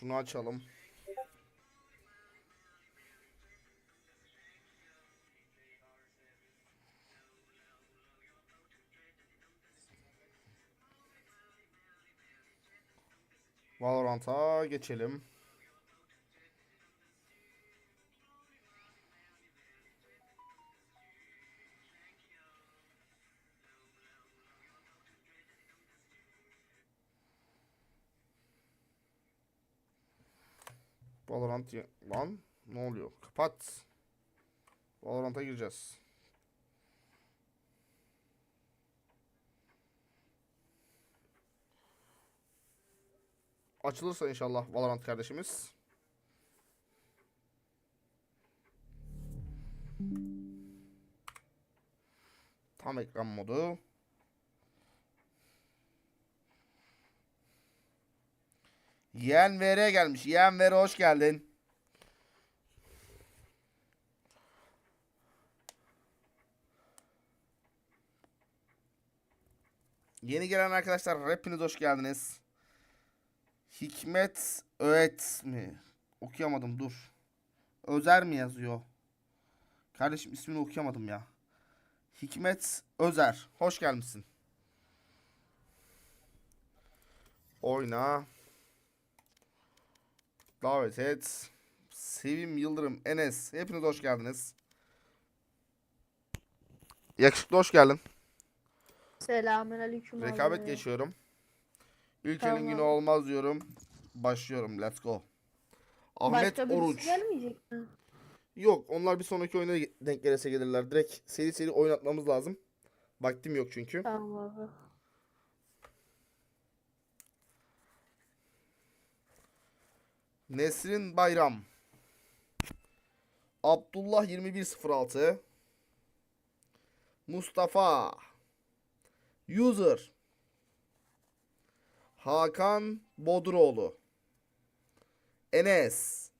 Şunu açalım. Valorant'a geçelim. Valorant lan ne oluyor? Kapat. Valorant'a gireceğiz. Açılırsa inşallah Valorant kardeşimiz. Tam ekran modu. Yeğen VR gelmiş. Yeğen hoş geldin. Yeni gelen arkadaşlar hepiniz hoş geldiniz. Hikmet Öğet mi? Okuyamadım dur. Özer mi yazıyor? Kardeşim ismini okuyamadım ya. Hikmet Özer. Hoş gelmişsin. Oyna. Davet et. Sevim Yıldırım, Enes. Hepiniz hoş geldiniz. Yakışıklı hoş geldin. Selamünaleyküm abi. Rekabet geçiyorum. Ülkenin Tamam. günü olmaz diyorum. Başlıyorum. Let's go. Ahmet Başka Oruç. gelmeyecek mi? Yok onlar bir sonraki oyuna denk gelirse gelirler. Direkt seri seri oynatmamız lazım. Vaktim yok çünkü. Tamam abi. Nesrin Bayram. Abdullah 2106. Mustafa. User. Hakan Boduroğlu. Enes.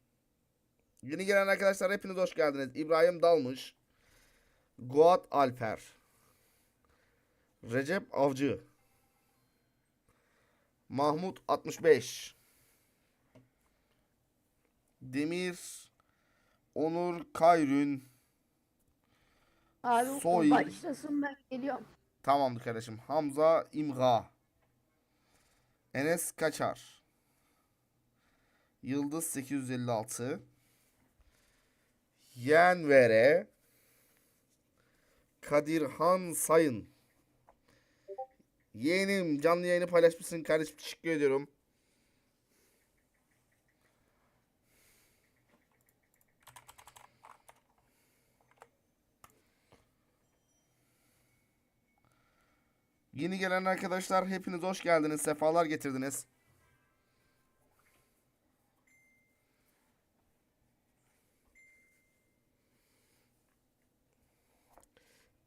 Yeni gelen arkadaşlar hepiniz hoş geldiniz. İbrahim Dalmış. Guat Alper. Recep Avcı. Mahmut 65. Demir Onur Kayrün Abi Soy. başlasın ben geliyorum. Tamamdır kardeşim. Hamza İmga Enes Kaçar Yıldız 856 Yenvere Kadirhan Sayın Yeğenim canlı yayını paylaşmışsın kardeşim teşekkür ediyorum. Yeni gelen arkadaşlar hepiniz hoş geldiniz. Sefalar getirdiniz.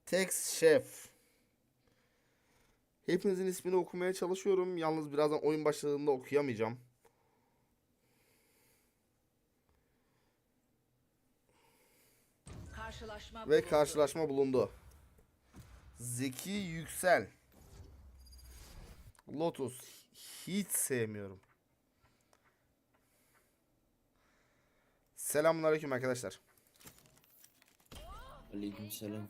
Tex Chef. Hepinizin ismini okumaya çalışıyorum. Yalnız birazdan oyun başladığında okuyamayacağım. Karşılaşma Ve bulundu. karşılaşma bulundu. Zeki Yüksel. Lotus. Hiç sevmiyorum. Selamünaleyküm arkadaşlar. Aleykümselam.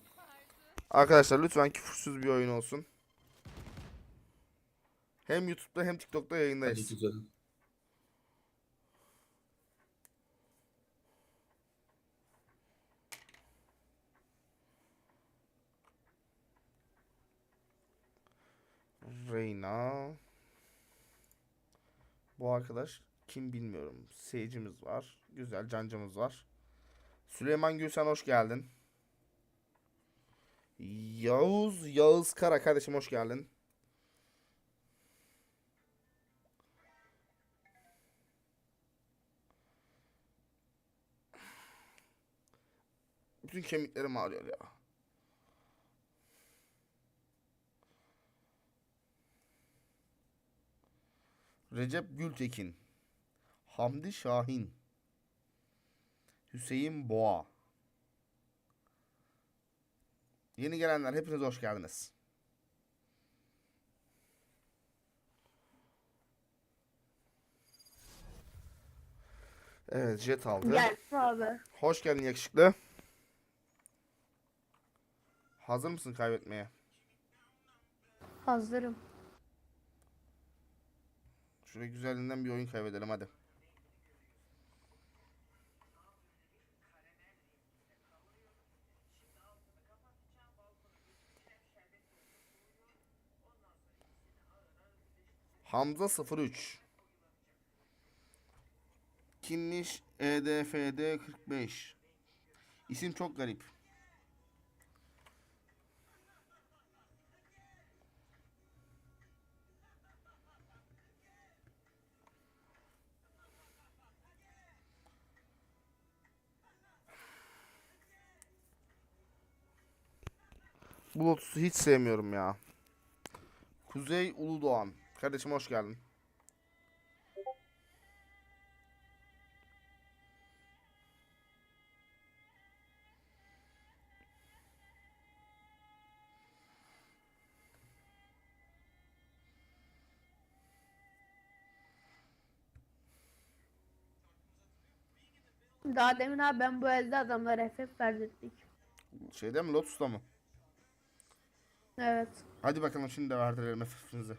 Arkadaşlar lütfen küfürsüz bir oyun olsun. Hem YouTube'da hem TikTok'ta yayındayız. Aleykümselam. Reyna. Bu arkadaş kim bilmiyorum. Seyircimiz var. Güzel cancımız var. Süleyman Gülsen hoş geldin. Yavuz Yağız Kara kardeşim hoş geldin. Bütün kemiklerim ağrıyor ya. Recep Gültekin. Hamdi Şahin. Hüseyin Boğa. Yeni gelenler hepiniz hoş geldiniz. Evet jet aldı. Geldim abi. Hoş geldin yakışıklı. Hazır mısın kaybetmeye? Hazırım. Şöyle güzelinden bir oyun kaybedelim hadi. Hamza 03 Kimmiş? E EDFD 45 İsim çok garip. Bu Lotus'u hiç sevmiyorum ya. Kuzey Uludoğan. Kardeşim hoş geldin. Daha demin abi ben bu elde adamlara FF verdirdik. Şeyde mi Lotus'ta mı? Evet. Hadi bakalım şimdi de verdirelim FF'inizi.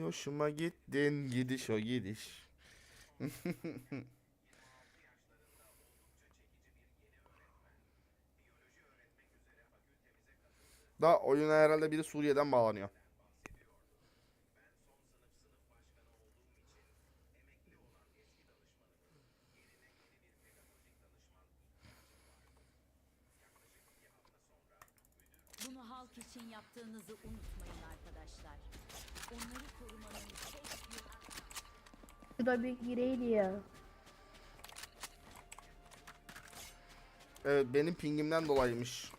Hoşuma gittin gidiş o gidiş. Da oyuna herhalde biri Suriye'den bağlanıyor. Bunu halk için yaptığınızı unutmayın arkadaşlar. Onları korumanın tek bir Şurada bir gireydi ya. Evet benim pingimden dolayıymış.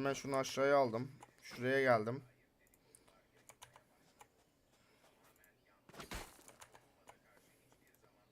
Hemen şunu aşağıya aldım. Şuraya geldim.